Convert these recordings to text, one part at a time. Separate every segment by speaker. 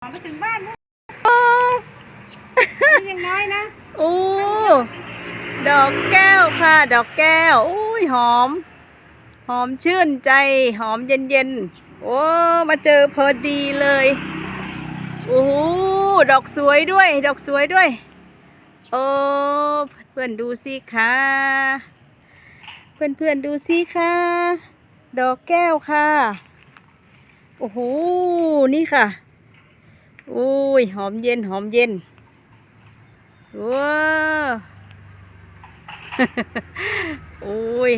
Speaker 1: ไปถึงบ้านลูก
Speaker 2: โอ้
Speaker 1: นี่ยังน้อยนะ
Speaker 2: โอ้ดอกแก้วค่ะ ดอกแก้วอุ้ยหอม หอมชื่นใจ หอมเย็นเย็นๆโอ้มาเจอพอดีเลยโอ้โหดอกสวยด้วย ดอกสวยด้วย โอ้เพื่อนๆดูสิคะเพื่อนเพื่อนๆดูสิคะดอกแก้วค่ะ โอ้โหนี่ค่ะโอุ้ยหอมเย็นหอมเย็นว้าโอ้ย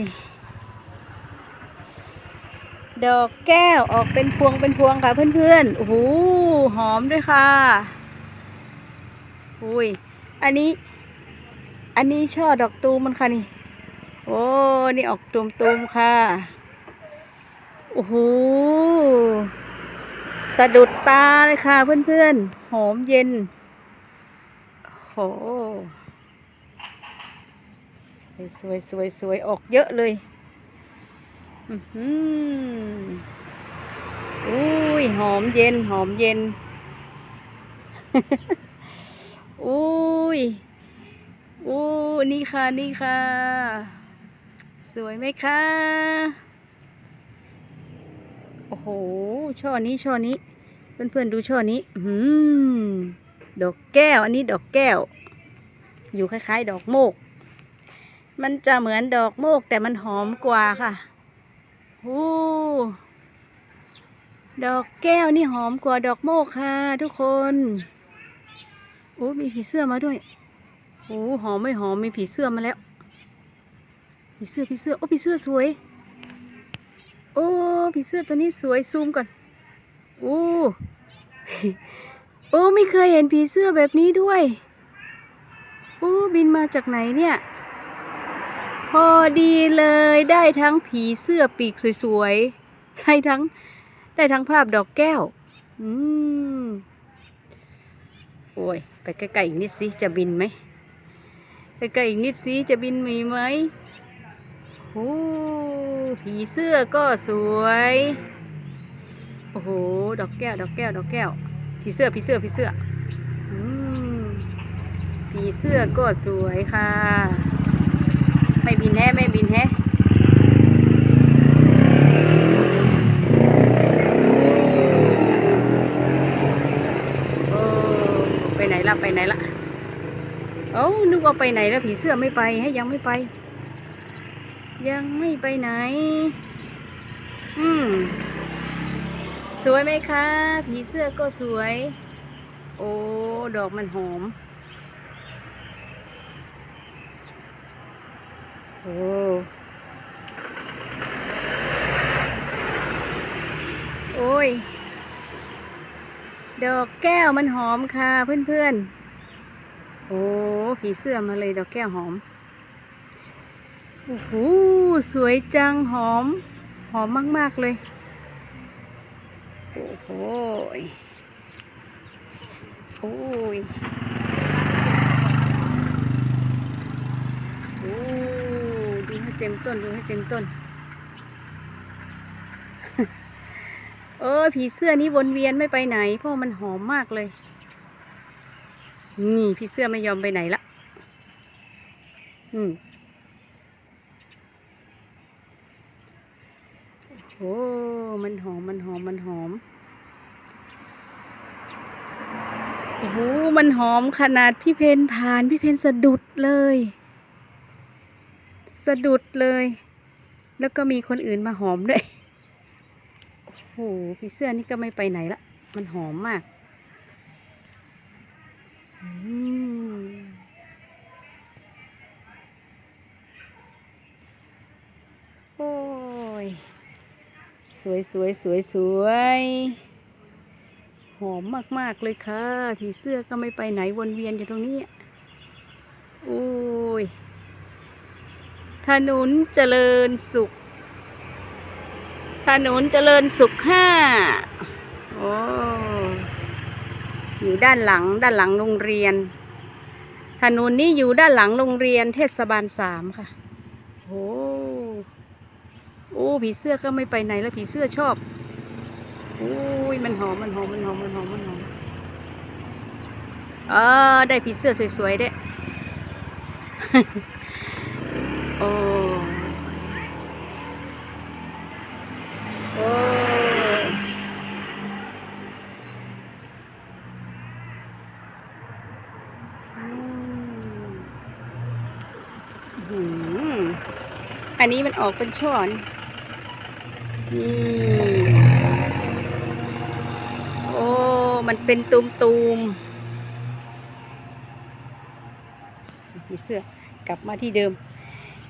Speaker 2: ดอกแก้วออกเป็นพวงเป็นพวงค่ะเพื่อนๆโอ้โหหอมด้วยค่ะอุ้ยอันนี้ อันนี้ช่อดอกตูมมันค่ะนี่โอ้นี่ออกตูมตูมค่ะโอ้โหะดุดตาเลยค่ะเพื่อนๆ หอมเย็น โห สวยสวยสวยออกเยอะเลยอือหืออุ้ยหอมเย็นหอมเย็น อุ้ยอู้นี่ค่ะนี่ค่ะ สวยไหมคะโอ้โห ช่อนี้ ช่อนี้ เพื่อนๆดูช่อนี้หือดอกแก้ว อันนี้ดอกแก้ว อยู่คล้ายๆ ดอกโมก มันจะเหมือนดอกโมกแต่มันหอมกว่าค่ะโอ้ดอกแก้วนี่หอมกว่าดอกโมกค่ะทุกคนโอ้มีผีเสื้อมาด้วยโอ้หอมไม่หอมมีผีเสื้อมาแล้ว ผีเสื้อผีเสื้อโอ้ผีเสื้อสวย โอ้ผีเสื้อตัวนี้สวยซูมก่อน อ้โอ้ไม่เคยเห็นผีเสื้อแบบนี้ด้วยโอ้บินมาจากไหนเนี่ย พอดีเลยได้ทั้งผีเสื้อปีกสวยๆได้ทั้งได้ทั้งภาพดอกแก้ว อืมโอ้ย ไปใกล้ๆอีกนิดสิจะบินไหมใกล้ๆอีกนิดสิจะบินมีไหมโอ้ผีเสื้อก็สวย โอ้โห ดอกแก้ว ดอกแก้ว ดอกแก้ว ผีเสื้อ ผีเสื้อ ผีเสื้อผีเสื้อก็สวยค่ะ ไม่บินแฮไม่บินแฮะโอ้ไปไหนละไปไหนละเอ้านึกว่าไปไหนแล้วผีเสื้อไม่ไปให้ยังไม่ไป ยังไม่ไปไหน อืม สวยไหมคะ ผีเสื้อก็สวย โอ้ ดอกมันหอม โอ้โอ้ย ดอกแก้วมันหอมค่ะเพื่อนๆ โอ้ ผีเสื้อมาเลยดอกแก้วหอม โอ้โห สวยจังหอม หอมมาก ๆ เลย โอ้ย โอ้ย โอ้ดูให้เต็มต้นดูให้เต็มต้น เออผีเสื้อนี้วนเวียนไม่ไปไหน เพราะมันหอมมากเลย นี่ผีเสื้อไม่ยอมไปไหนละ อืมโอ้ มันหอม มันหอม มันหอม โอ้โหมันหอมขนาดพี่เพนผ่านพี่เพนสะดุดเลย สะดุดเลย แล้วก็มีคนอื่นมาหอมด้วยโอ้โหพี่เสื้อนี่ก็ไม่ไปไหนละมันหอมมากอืมโอ้ย สวยสวยสวยสวย หอมมากๆเลยค่ะ ผีเสื้อก็ไม่ไปไหนวนเวียนอยู่ตรงนี้ โอ้ย ถนนเจริญสุข ถนนเจริญสุขห้าโอ้อยู่ด้านหลังด้านหลังโรงเรียน ถนนนี้อยู่ด้านหลังโรงเรียนเทศบาลสามค่ะ โอ้โอ้ผีเสื้อก็ไม่ไปไหนแล้วผีเสื้อชอบ อุ้ยมันหอมมันหอมมันหอมมันหอมมันหอมเออได้ผีเสื้อสวยๆเด้โอ้โอ้อืมอื้อหืออันนี้มันออกเป็นช่อนนี่ โอ้ มันเป็นตุมตุมๆผีเสื้อกลับมาที่เดิม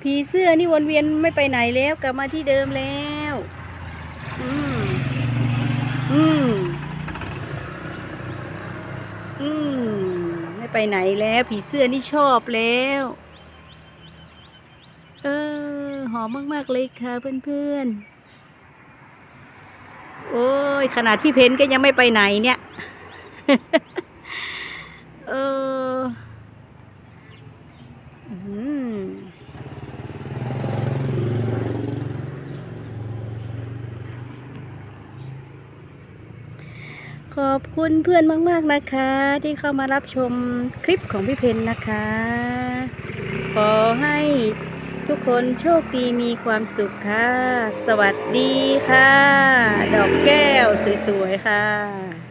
Speaker 2: ผีเสื้อนี่วนเวียนไม่ไปไหนแล้วกลับมาที่เดิมแล้ว อืม อืม อืม ไม่ไปไหนแล้ว ผีเสื้อนี่ชอบแล้ว เออ หอมมาก ๆ เลยค่ะเพื่อน ๆ โอ้ย ขนาดพี่เพนก็ยังไม่ไปไหนเนี่ย เออขอบคุณเพื่อนมาก ๆ นะคะ ที่เข้ามารับชมคลิปของพี่เพนนะคะ ขอให้ ทุกคนโชคดีมีความสุขค่ะ สวัสดีค่ะ ดอกแก้วสวยๆค่ะ